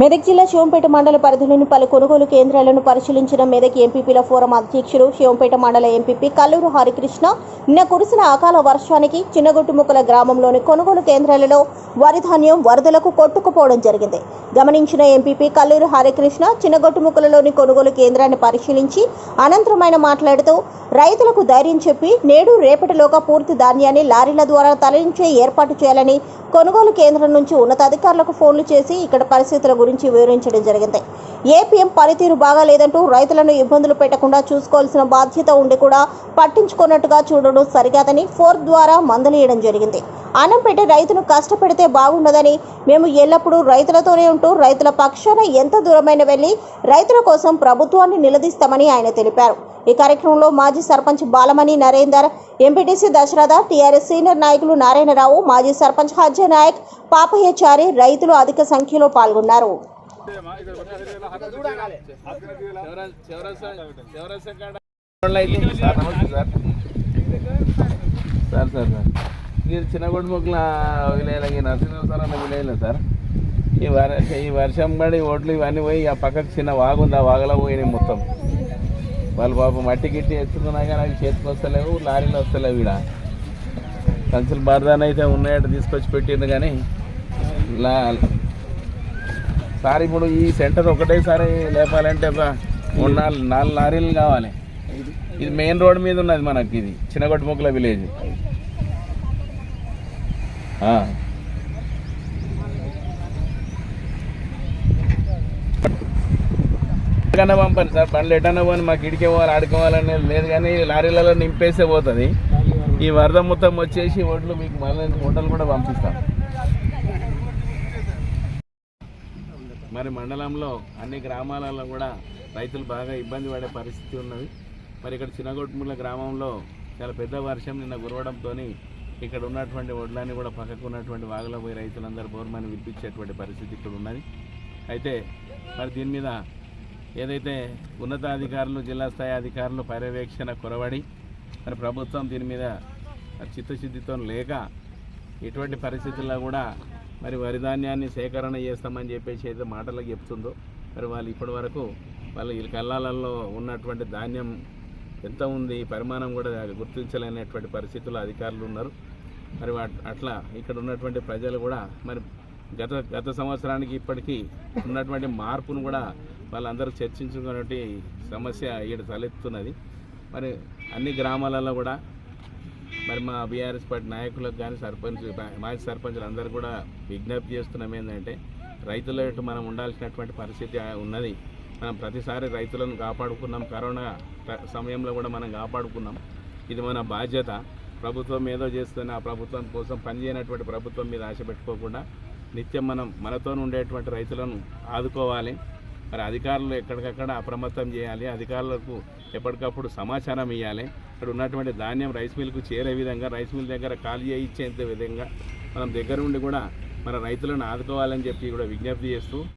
మెదక్ జిల్లా శివంపేట మండల పరిధిలోని పలు కొనుగోలు కేంద్రాలను పరిశీలించిన మెదక్ ఎంపీపీల ఫోరం అధ్యక్షుడు శివంపేట మండల ఎంపీపీ కల్లూరు హరికృష్ణ. నిన్న కురిసిన అకాల వర్షానికి చిన్నగొట్టుముక్కల గ్రామంలోని కొనుగోలు కేంద్రాలలో వరి ధాన్యం వరదలకు కొట్టుకుపోవడం జరిగింది. గమనించిన ఎంపీపీ కల్లూరు హరికృష్ణ చిన్నగొట్టుముక్కలలోని కొనుగోలు కేంద్రాన్ని పరిశీలించి అనంతరం ఆయన మాట్లాడుతూ రైతులకు ధైర్యం చెప్పి నేడు రేపటిలోగా పూర్తి ధాన్యాన్ని లారీల ద్వారా తరలించే ఏర్పాటు చేయాలని కొనుగోలు కేంద్రం నుంచి ఉన్నతాధికారులకు ఫోన్లు చేసి ఇక్కడ పరిస్థితుల గురించి వివరించడం జరిగింది. ఏపీఎం పనితీరు బాగా లేదంటూ రైతులను ఇబ్బందులు పెట్టకుండా చూసుకోవాల్సిన బాధ్యత ఉండి కూడా పట్టించుకున్నట్టుగా చూడడం సరికాదని ఫోర్ ద్వారా మందలియడం జరిగింది. అన్నంపేట రైతును కష్టపెడితే బాగుండదని మేము ఎల్లప్పుడూ రైతులతోనే ఉంటూ రైతుల పక్షాన ఎంత దూరమైన వెళ్ళి రైతుల కోసం ప్రభుత్వాన్ని నిలదీస్తామని ఆయన తెలిపారు. ఈ కార్యక్రమంలో మాజీ sarpanch Balamani Narender MPTC Dasharatha TRS senior నాయకులు నారాయణరావు మాజీ సర్పంచ్ హజ్జ నాయక్ పాపయ్యచారి రైతులు అధిక సంఖ్యలో పాల్గొన్నారు. సార్ సార్ సార్ సార్ మీరు చిన్నగొడ్డు మొక్కల ఈ నరసింహ సార్ అన్న సార్ ఈ వర ఈ వర్షం పడి ఓట్లు ఇవన్నీ పోయి ఆ పక్కకు చిన్న వాగుంది ఆ వాగులో పోయినాయి మొత్తం వాళ్ళు పాపం మట్టి గిట్టి ఎత్తుకున్నా కానీ అవి చేతికి వస్తలేవు లారీలు వస్తలేవు ఇక్కడ కంచులు బారదానైతే అయితే ఉన్నాయట తీసుకొచ్చి పెట్టింది కానీ లా సార్ ఇప్పుడు ఈ సెంటర్ ఒకటేసారి లేపాలంటే మూడు నాలుగు నాలుగు లారీలు కావాలి. ఇది. మెయిన్ రోడ్ మీద ఉన్నది మనకి ఇది చిన్నగొట్టుముక్కల విలేజ్. ఎటన్నా పంపండి సార్ బండ్లు ఎటన్నా పోని మాకు ఇడికే పోవాలి ఆడుకోవాలని లేదు కానీ లారీలలో నింపేసే పోతుంది. ఈ వరద మొత్తం వచ్చేసి ఒడ్లు మీకు మళ్ళీ వంటలు కూడా పంపిస్తాం. మరి మండలంలో అన్ని గ్రామాలలో కూడా రైతులు బాగా ఇబ్బంది పడే పరిస్థితి ఉన్నది. మరి ఇక్కడ చిన్నగొట్టుముల గ్రామంలో చాలా పెద్ద వర్షం నిన్న కురవడంతో ఇక్కడ ఉన్నటువంటి వడ్లన్నీ కూడా పక్కకు ఉన్నటువంటి వాగులో పోయి రైతులందరూ బోర్మని వినిపించేటువంటి పరిస్థితి ఇక్కడ ఉన్నది. అయితే మరి దీని మీద ఏదైతే ఉన్నతాధికారులు జిల్లా స్థాయి అధికారులు పర్యవేక్షణ కొరవడి మరి ప్రభుత్వం దీని మీద చిత్తశుద్ధితో లేక ఇటువంటి పరిస్థితుల్లో కూడా మరి వరి ధాన్యాన్ని సేకరణ చేస్తామని చెప్పేసి అయితే మాటలకు చెప్తుందో మరి వాళ్ళు ఇప్పటి వరకు వాళ్ళు కల్లాలలో ఉన్నటువంటి ధాన్యం ఎంత ఉంది పరిమాణం కూడా గుర్తించలేనటువంటి పరిస్థితుల్లో అధికారులు ఉన్నారు. మరి అట్లా ఇక్కడ ఉన్నటువంటి ప్రజలు కూడా మరి గత గత సంవత్సరానికి ఇప్పటికీ ఉన్నటువంటి మార్పును కూడా వాళ్ళందరూ చర్చించుకున్నటువంటి సమస్య ఇక్కడ తలెత్తున్నది. మరి అన్ని గ్రామాలలో కూడా మరి మా బీఆర్ఎస్ పార్టీ నాయకులకు కానీ సర్పంచ్ మాజీ సర్పంచులు అందరూ కూడా విజ్ఞప్తి చేస్తున్నాం ఏంటంటే రైతుల మనం ఉండాల్సినటువంటి పరిస్థితి ఉన్నది. మనం ప్రతిసారి రైతులను కాపాడుకున్నాం. కరోనా సమయంలో కూడా మనం కాపాడుకున్నాం. ఇది మన బాధ్యత. ప్రభుత్వం ఏదో చేస్తున్న ఆ ప్రభుత్వం కోసం పనిచేయనటువంటి ప్రభుత్వం మీద ఆశ పెట్టుకోకుండా నిత్యం మనం మనతో ఉండేటువంటి రైతులను ఆదుకోవాలి. మరి అధికారులు ఎక్కడికక్కడ అప్రమత్తం చేయాలి. అధికారులకు ఎప్పటికప్పుడు సమాచారం ఇవ్వాలి ఇక్కడ ఉన్నటువంటి ధాన్యం రైస్ మిల్కు చేరే విధంగా రైస్ మిల్ దగ్గర ఖాళీ చేయించేంత విధంగా మనం దగ్గర ఉండి కూడా మన రైతులను ఆదుకోవాలని చెప్పి కూడా విజ్ఞప్తి చేస్తూ